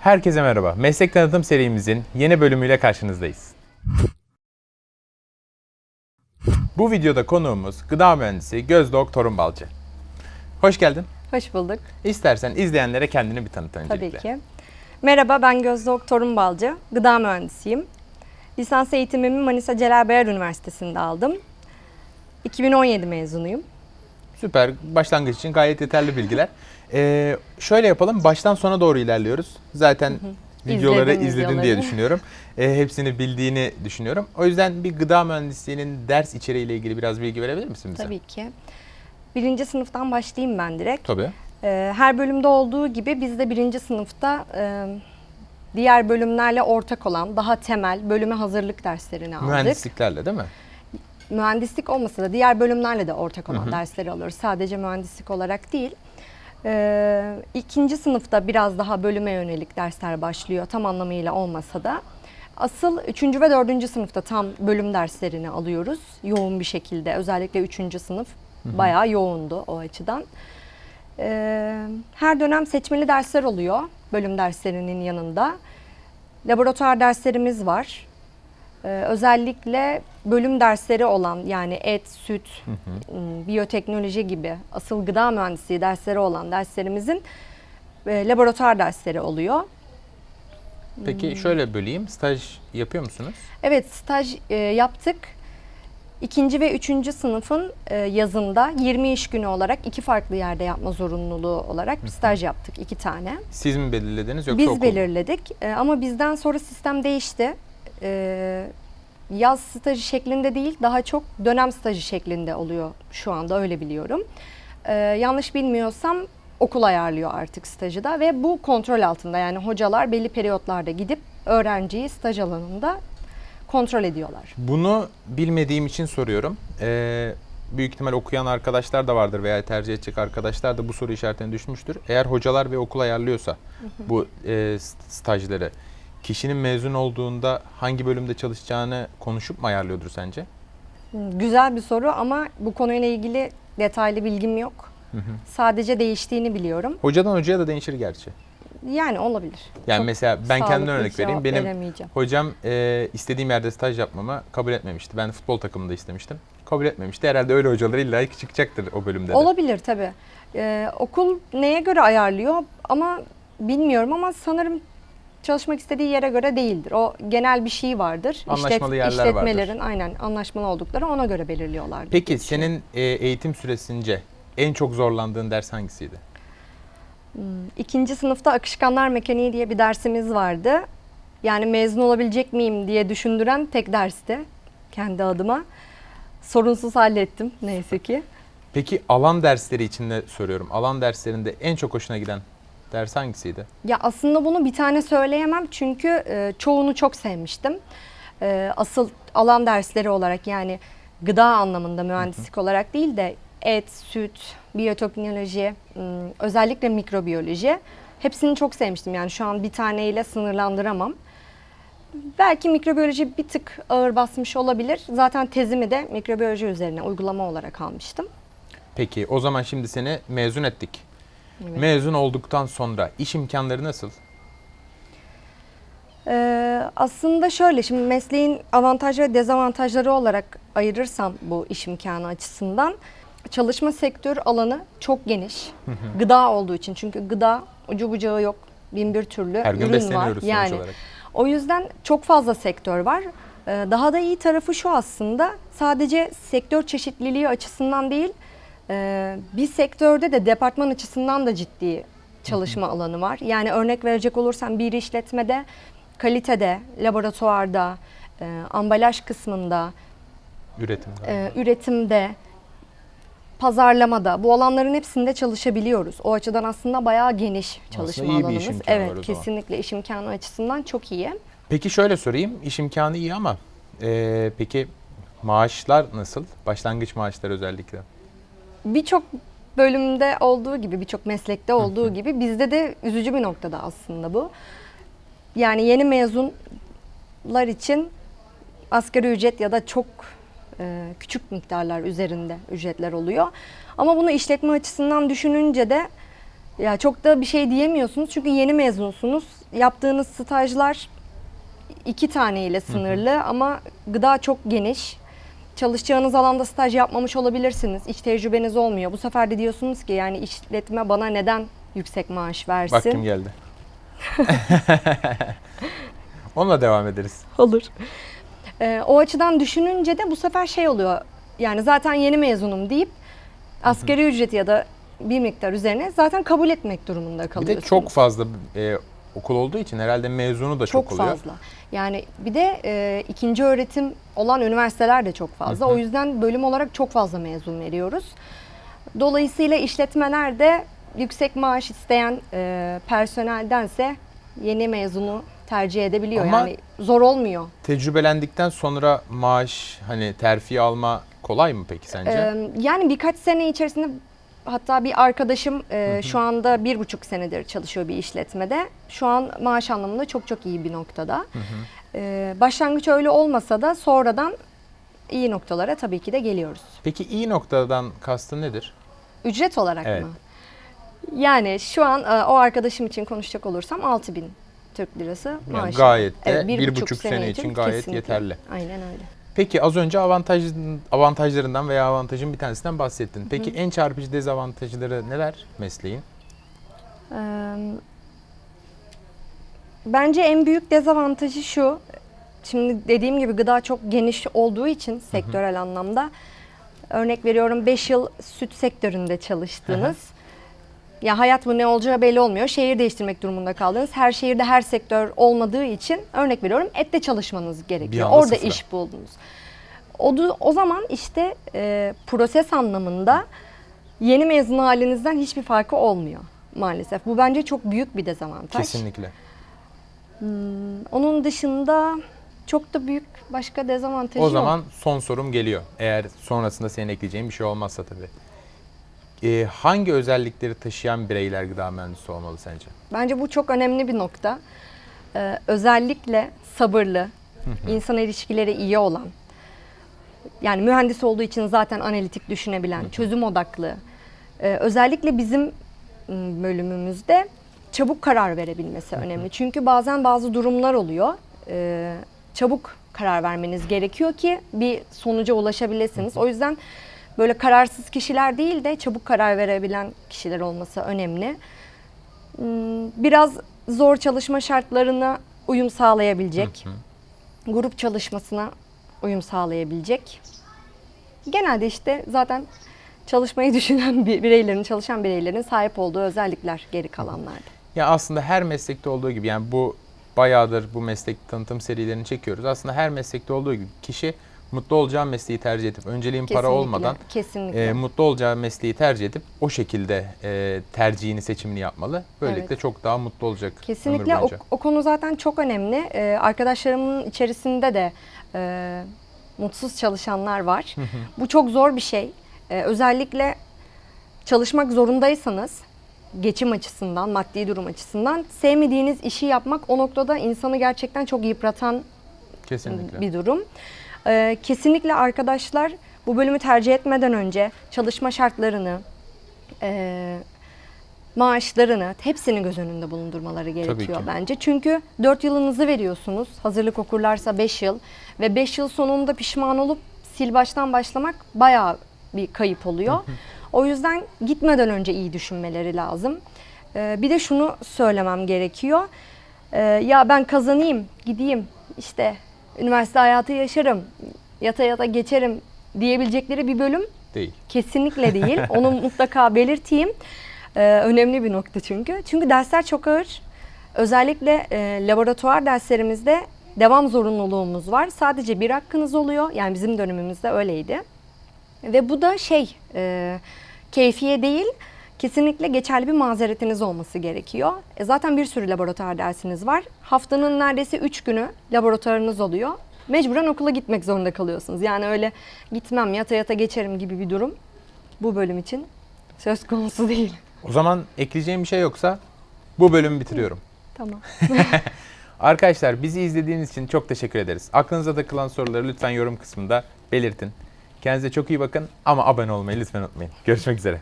Herkese merhaba. Meslek tanıtım serimizin yeni bölümüyle karşınızdayız. Bu videoda konuğumuz gıda mühendisi Gözdok Torunbalcı. Hoş geldin. Hoş bulduk. İstersen izleyenlere kendini bir tanıt öncelikle. Tabii ki. Merhaba ben Gözde Oktorun Balcı. Gıda mühendisiyim. Lisans eğitimimi Manisa Celal Bayar Üniversitesi'nde aldım. 2017 mezunuyum. Süper. Başlangıç için gayet yeterli bilgiler. Ee, şöyle yapalım. Baştan sona doğru ilerliyoruz. Zaten videoları İzledim izledin diye videoları. düşünüyorum. Ee, hepsini bildiğini düşünüyorum. O yüzden bir gıda mühendisliğinin ders içeriğiyle ilgili biraz bilgi verebilir misin bize? Tabii ki. Birinci sınıftan başlayayım ben direkt. Tabii. Ee, Her bölümde olduğu gibi biz de birinci sınıfta e, diğer bölümlerle ortak olan daha temel bölüme hazırlık derslerini aldık. Mühendisliklerle değil mi? Mühendislik olmasa da diğer bölümlerle de ortak olan dersleri alıyoruz. Sadece mühendislik olarak değil. Ee, ikinci sınıfta biraz daha bölüme yönelik dersler başlıyor tam anlamıyla olmasa da. Asıl üçüncü ve dördüncü sınıfta tam bölüm derslerini alıyoruz yoğun bir şekilde. Özellikle üçüncü sınıf bayağı yoğundu o açıdan. Ee, her dönem seçmeli dersler oluyor bölüm derslerinin yanında. Laboratuvar derslerimiz var. Ee, özellikle bölüm dersleri olan yani et, süt, m, biyoteknoloji gibi asıl gıda mühendisliği dersleri olan derslerimizin e, laboratuvar dersleri oluyor. Peki şöyle böleyim. Staj yapıyor musunuz? Evet staj e, yaptık. İkinci ve üçüncü sınıfın e, yazında 20 iş günü olarak iki farklı yerde yapma zorunluluğu olarak bir staj yaptık iki tane. Siz mi belirlediniz yoksa Biz okul? belirledik E, ama bizden sonra sistem değişti. E, yaz stajı şeklinde değil daha çok dönem stajı şeklinde oluyor şu anda öyle biliyorum. E, yanlış bilmiyorsam okul ayarlıyor artık stajı da ve bu kontrol altında yani hocalar belli periyotlarda gidip öğrenciyi staj alanında kontrol ediyorlar. Bunu bilmediğim için soruyorum. Ee, büyük ihtimal okuyan arkadaşlar da vardır veya tercih edecek arkadaşlar da bu soru işaretine düşmüştür. Eğer hocalar ve okul ayarlıyorsa bu e, st- stajları kişinin mezun olduğunda hangi bölümde çalışacağını konuşup mu ayarlıyordur sence? Güzel bir soru ama bu konuyla ilgili detaylı bilgim yok. Sadece değiştiğini biliyorum. Hocadan hocaya da değişir gerçi. Yani olabilir. Yani Çok mesela ben kendimden örnek vereyim. Benim hocam e, istediğim yerde staj yapmamı kabul etmemişti. Ben futbol takımında istemiştim. Kabul etmemişti. Herhalde öyle hocalar illa çıkacaktır o bölümde de. Olabilir tabii. Ee, okul neye göre ayarlıyor ama bilmiyorum ama sanırım çalışmak istediği yere göre değildir. O genel bir şey vardır. Anlaşmalı yerler vardır. işletmelerin aynen anlaşmalı oldukları ona göre belirliyorlar. Peki senin e, eğitim süresince en çok zorlandığın ders hangisiydi? İkinci sınıfta akışkanlar mekaniği diye bir dersimiz vardı. Yani mezun olabilecek miyim diye düşündüren tek dersti kendi adıma. Sorunsuz hallettim neyse ki. Peki alan dersleri içinde soruyorum. Alan derslerinde en çok hoşuna giden ders hangisiydi? Ya aslında bunu bir tane söyleyemem çünkü e, çoğunu çok sevmiştim. E, asıl alan dersleri olarak yani gıda anlamında mühendislik olarak değil de et, süt, biyoteknoloji, özellikle mikrobiyoloji hepsini çok sevmiştim. Yani şu an bir taneyle sınırlandıramam. Belki mikrobiyoloji bir tık ağır basmış olabilir. Zaten tezimi de mikrobiyoloji üzerine uygulama olarak almıştım. Peki o zaman şimdi seni mezun ettik. Evet. Mezun olduktan sonra iş imkanları nasıl? Ee, aslında şöyle şimdi mesleğin avantaj ve dezavantajları olarak ayırırsam bu iş imkanı açısından çalışma sektör alanı çok geniş. Gıda olduğu için çünkü gıda ucu bucağı yok. Bin bir türlü Her gün ürün var. Yani olarak. o yüzden çok fazla sektör var. Ee, Daha da iyi tarafı şu aslında sadece sektör çeşitliliği açısından değil e, bir sektörde de departman açısından da ciddi çalışma alanı var. Yani örnek verecek olursam bir işletmede kalitede, laboratuvarda, e, ambalaj kısmında, Üretimde. e, üretimde, pazarlamada bu alanların hepsinde çalışabiliyoruz. O açıdan aslında bayağı geniş çalışma iyi bir iş alanımız. var o evet, kesinlikle iş imkanı açısından çok iyi. Peki şöyle sorayım. İş imkanı iyi ama e, peki maaşlar nasıl? Başlangıç maaşları özellikle. Birçok bölümde olduğu gibi, birçok meslekte olduğu gibi bizde de üzücü bir noktada aslında bu. Yani yeni mezunlar için asgari ücret ya da çok e, küçük miktarlar üzerinde ücretler oluyor. Ama bunu işletme açısından düşününce de ya çok da bir şey diyemiyorsunuz çünkü yeni mezunsunuz. yaptığınız stajlar iki tane ile sınırlı ama gıda çok geniş. Çalışacağınız alanda staj yapmamış olabilirsiniz. Hiç tecrübeniz olmuyor. Bu sefer de diyorsunuz ki yani işletme bana neden yüksek maaş versin? Bak kim geldi. Onunla devam ederiz. Olur. Ee, o açıdan düşününce de bu sefer şey oluyor. Yani zaten yeni mezunum deyip asgari ücreti ya da bir miktar üzerine zaten kabul etmek durumunda Bir kalıyorsunuz. de çok fazla e, okul olduğu için herhalde mezunu da çok, çok oluyor. fazla. Yani bir de e, ikinci öğretim olan üniversiteler de çok fazla. O yüzden bölüm olarak çok fazla mezun veriyoruz. Dolayısıyla işletmeler de yüksek maaş isteyen e, personeldense yeni mezunu tercih edebiliyor. Ama- yani zor olmuyor. Tecrübelendikten sonra maaş hani terfi alma kolay mı peki sence? Ee, yani birkaç sene içerisinde hatta bir arkadaşım e, şu anda bir buçuk senedir çalışıyor bir işletmede. Şu an maaş anlamında çok çok iyi bir noktada. Ee, başlangıç öyle olmasa da sonradan iyi noktalara tabii ki de geliyoruz. Peki iyi noktadan kastın nedir? Ücret olarak Evet. mı? Yani şu an e, o arkadaşım için konuşacak olursam 6000 Türk lirası Yani maaşı. gayet de Evet, bir, buçuk sene, için gayet kesinlikle. yeterli. Aynen öyle. Peki az önce avantaj, avantajlarından veya avantajın bir tanesinden bahsettin. Peki en çarpıcı dezavantajları neler mesleğin? Ee, Bence en büyük dezavantajı şu. Şimdi dediğim gibi gıda çok geniş olduğu için sektörel anlamda. Örnek veriyorum 5 yıl süt sektöründe çalıştınız. Ya hayat mı ne olacağı belli olmuyor. Şehir değiştirmek durumunda kaldınız. Her şehirde her sektör olmadığı için örnek veriyorum ette çalışmanız gerekiyor. Orada sıfıra. iş buldunuz. O, o zaman işte e, proses anlamında yeni mezun halinizden hiçbir farkı olmuyor maalesef. Bu bence çok büyük bir dezavantaj. Kesinlikle. Onun dışında çok da büyük başka dezavantajı O yok. zaman son sorum geliyor. Eğer sonrasında senin ekleyeceğin bir şey olmazsa tabii. Ee, hangi özellikleri taşıyan bireyler gıda mühendisi olmalı sence? Bence bu çok önemli bir nokta. Ee, özellikle sabırlı, insan ilişkileri iyi olan, yani mühendis olduğu için zaten analitik düşünebilen, çözüm odaklı. Ee, özellikle bizim m, bölümümüzde çabuk karar verebilmesi önemli. Çünkü bazen bazı durumlar oluyor. Ee, çabuk karar vermeniz gerekiyor ki bir sonuca ulaşabilirsiniz. O yüzden böyle kararsız kişiler değil de çabuk karar verebilen kişiler olması önemli. Hmm, biraz zor çalışma şartlarına uyum sağlayabilecek, grup çalışmasına uyum sağlayabilecek. Genelde işte zaten çalışmayı düşünen bir- bireylerin, çalışan bireylerin sahip olduğu özellikler geri kalanlarda. Ya aslında her meslekte olduğu gibi yani bu bayağıdır bu meslek tanıtım serilerini çekiyoruz. Aslında her meslekte olduğu gibi kişi mutlu olacağı mesleği tercih edip önceliğin para Kesinlikle, olmadan kesinlikle. e, mutlu olacağı mesleği tercih edip o şekilde e, tercihini seçimini yapmalı. Böylelikle Evet. çok daha mutlu olacak Kesinlikle o, o konu zaten çok önemli. Ee, arkadaşlarımın içerisinde de e, mutsuz çalışanlar var. Bu çok zor bir şey. Ee, özellikle çalışmak zorundaysanız geçim açısından, maddi durum açısından sevmediğiniz işi yapmak o noktada insanı gerçekten çok yıpratan Kesinlikle. bir durum. Ee, kesinlikle arkadaşlar bu bölümü tercih etmeden önce çalışma şartlarını, e, maaşlarını hepsini göz önünde bulundurmaları gerekiyor ki. bence. Çünkü 4 yılınızı veriyorsunuz. Hazırlık okurlarsa 5 yıl ve 5 yıl sonunda pişman olup sil baştan başlamak bayağı bir kayıp oluyor. o yüzden gitmeden önce iyi düşünmeleri lazım. Ee, bir de şunu söylemem gerekiyor. Ee, ya ben kazanayım, gideyim, işte üniversite hayatı yaşarım, yata yata geçerim diyebilecekleri bir bölüm Değil. Kesinlikle değil. Onu mutlaka belirteyim. Ee, önemli bir nokta çünkü. Çünkü dersler çok ağır. Özellikle e, laboratuvar derslerimizde devam zorunluluğumuz var. Sadece bir hakkınız oluyor. Yani bizim dönemimizde öyleydi. Ve bu da şey, e, keyfiye değil, kesinlikle geçerli bir mazeretiniz olması gerekiyor. E, zaten bir sürü laboratuvar dersiniz var. Haftanın neredeyse 3 günü laboratuvarınız oluyor. Mecburen okula gitmek zorunda kalıyorsunuz. Yani öyle gitmem yata yata geçerim gibi bir durum bu bölüm için söz konusu değil. O zaman ekleyeceğim bir şey yoksa bu bölümü bitiriyorum. Tamam. Arkadaşlar bizi izlediğiniz için çok teşekkür ederiz. Aklınıza takılan soruları lütfen yorum kısmında belirtin. Kendinize çok iyi bakın ama abone olmayı lütfen unutmayın. Görüşmek üzere.